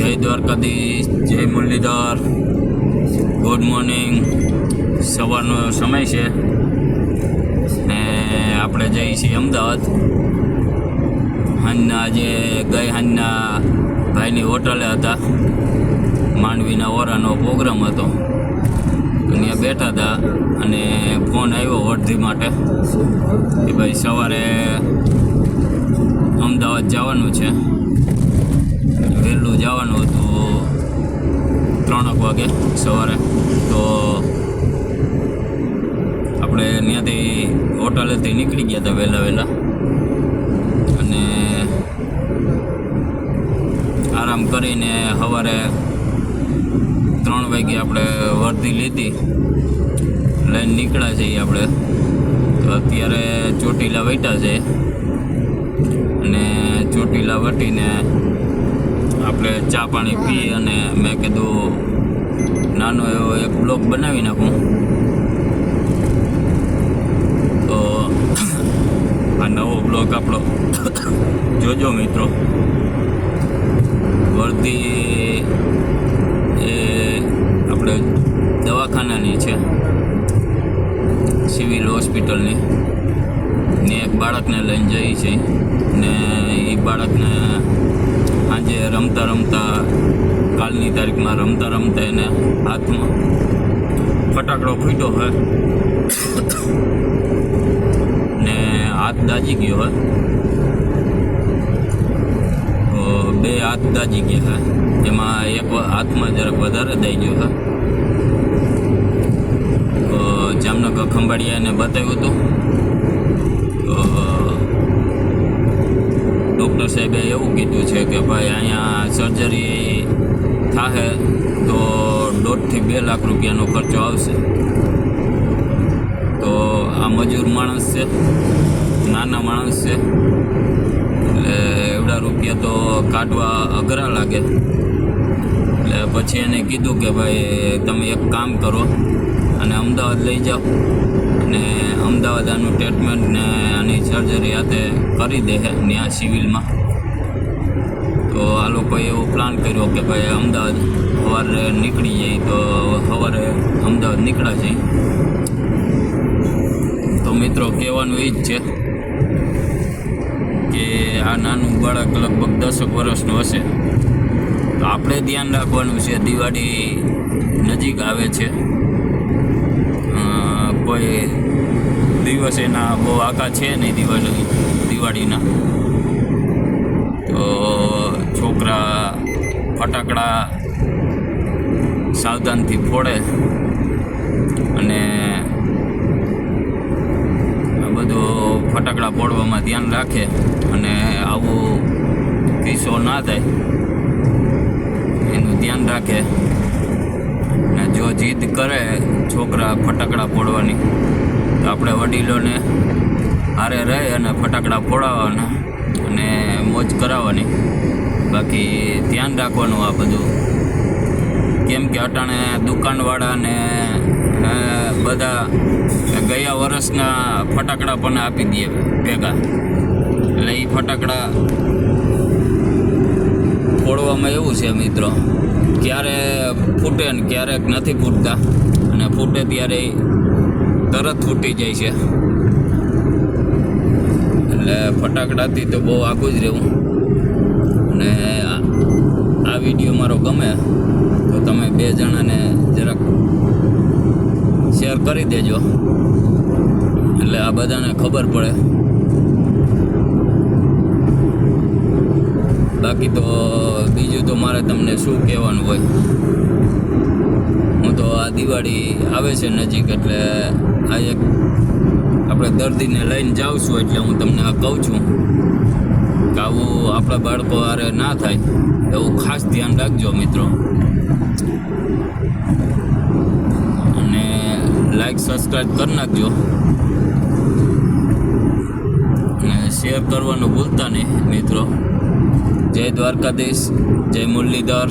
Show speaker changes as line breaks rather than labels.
જય દ્વારકાધીશ, જય Muralidhar. Good morning સવારનો સમય છે. ને આપણે જઈએ છીએ અમદાવાદ. હાંજના આજે ગઈ હાંજના ભાઈની હોટલે હતા. માંડવીના ઓરાનો પ્રોગ્રામ હતો. અહીંયા બેઠા હતા અને ફોન આવ્યો વર્ધી માટે કે ભાઈ સવારે અમદાવાદ જવાનું છે. વહેલું જવાનું હતું ત્રણેક વાગે સવારે. તો આપણે ત્યાંથી હોટલેથી નીકળી ગયા હતા વહેલા વહેલા. અને આરામ કરીને સવારે ત્રણ વાગે આપણે વર્ધી લીધી. લઈને નીકળ્યા છીએ આપણે. તો અત્યારે ચોટીલા વેઠા છે. અને ચોટીલા વટીને આપણે ચા પાણી પી અને મેં કીધું, નાનો એવો એક બ્લોગ બનાવી નાખું. તો આ નવો બ્લોગ આપણો. જોજો મિત્રો. વર્દી એ આપણે દવાખાનાની છે. સિવિલ હોસ્પિટલની. ને એક બાળકને લઈને જઈ છે. ને એ બાળકને આજે રમતા રમતા, કાલની તારીખમાં રમતા રમતા એને હાથમાં ફટાકડો ફૂટ્યો હોય. ને હાથ દાજી ગયો હોય. તો બે હાથ દાજી ગયા હોય. એમાં એક હાથમાં જરાક વધારે દઈ ગયો હોય. જામનગર ખંભાળિયાને બતાવ્યું હતું. ડૉક્ટર સાહેબે એવું કીધું છે કે ભાઈ અહીંયા સર્જરી થાશે તો દોઢથી બે લાખ રૂપિયાનો ખર્ચો આવશે. તો આ મજૂર માણસ છે, નાના માણસ છે, એટલે એવડા રૂપિયા તો કાઢવા અઘરા લાગે. એટલે પછી એને કીધું કે ભાઈ તમે એક કામ કરો અને અમદાવાદ લઈ જાઓ. અને અમદાવાદ આનું ટ્રીટમેન્ટ ને આની સર્જરી હાથે કરી દે ત્યાં સિવિલમાં તો આ લોકોએ એવો પ્લાન કર્યો કે ભાઈ અમદાવાદ સવારે નીકળી જાય તો સવારે અમદાવાદ નીકળ્યા છે તો મિત્રો કહેવાનું એ જ છે કે આ નાનું બાળક લગભગ દસેક વર્ષનું હશે. તો આપણે ધ્યાન રાખવાનું છે, દિવાળી નજીક આવે છે. દિવસ એના બહુ આકા છે નહીં દિવાળી, દિવાળીના. તો છોકરા ફટાકડા સાવધાનથી ફોડે અને બધું ફટાકડા ફોડવામાં ધ્યાન રાખે અને આવું કિસ્સો ના થાય, એનું ધ્યાન રાખે. ને જો જીદ કરે છોકરા ફટાકડા ફોડવાની આપણે વડીલોને હારે રહે અને ફટાકડા ફોડાવવાના અને મોજ કરાવવાની. બાકી ધ્યાન રાખવાનું આ બધું. કેમ કે અટાણે દુકાનવાળાને બધા ગયા વર્ષના ફટાકડા પણ આપી દઈએ ભેગા. એટલે એ ફટાકડા ફોડવામાં એવું છે મિત્રો, ક્યારે ફૂટે ને ક્યારેક નથી ફૂટતા. અને ફૂટે ત્યારે તરત ફૂટી જાય છે. એટલે ફટાકડાથી તો બહુ આખું જ રહેવું. અને આ- વીડિયો મારો ગમે, તો તમે બે જણાને જરાક શેર કરી દેજો. એટલે આ બધાને ખબર પડે. બાકી તો બીજું તો મારે તમને શું કહેવાનું હોય? હું તો આ દિવાળી આવે છે નજીક એટલે આ એક આપણે દર્દીને લઈને જાઉં છું એટલે હું તમને આ કહું છું કે આવું આપણા બાળકો હારે ના થાય એવું ખાસ ધ્યાન રાખજો મિત્રો. અને લાઈક સબસ્ક્રાઈબ કરી નાખજો. અને શેર કરવાનું ભૂલતા નહીં મિત્રો. જય દ્વારકાધીશ, જય મુરલીધર.